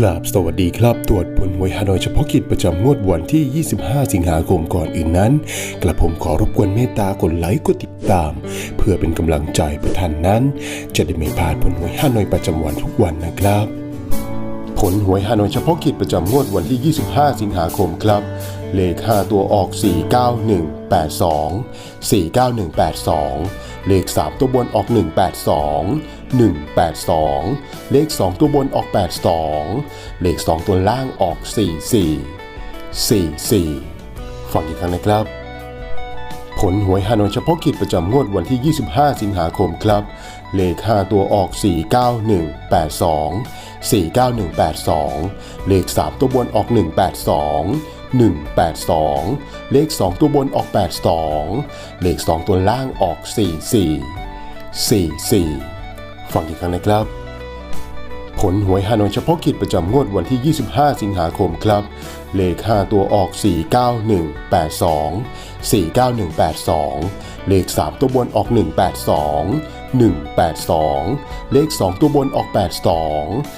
กราบสวัสดีครับ ตรวจผลหวยฮานอยเฉพาะกิจประจำงวดวันที่ 25 สิงหาคมก่อนอื่นนั้น กระผมขอรบกวนเมตตากดไลค์กดติดตาม เพื่อเป็นกำลังใจเพื่อท่านนั้น จะได้ไม่พลาดผลหวยฮานอยประจำวันทุกวันนะครับ ผลหวยฮานอยเฉพาะกิจประจำงวดวันที่ 25 สิงหาคมครับ เลข 5 ตัวออก 49182 49182 เลข 3 ตัวบนออก 182 182 เลข 2 ตัวบนออก 82 เลข 2 ตัวล่างออก 44 44 ฟังอีกครั้งนะครับ ผลหวยฮานอยเฉพาะกิจประจำงวดวันที่ 25 สิงหาคมครับ เลข 5 ตัวออก 49182 49182 เลข 3 ตัวบนออก 182 182 เลข 2 ตัวบนออก 82 เลข 2 ตัวล่างออก 44 44 ฟังอีกครั้งนะครับ ผลหวยฮานอยเฉพาะกิจประจำงวดวันที่ 25 สิงหาคมครับ เลข 5 ตัวออก 49182 49182 เลข 3 ตัวบนออก 182 182 เลข 2 ตัวบนออก 82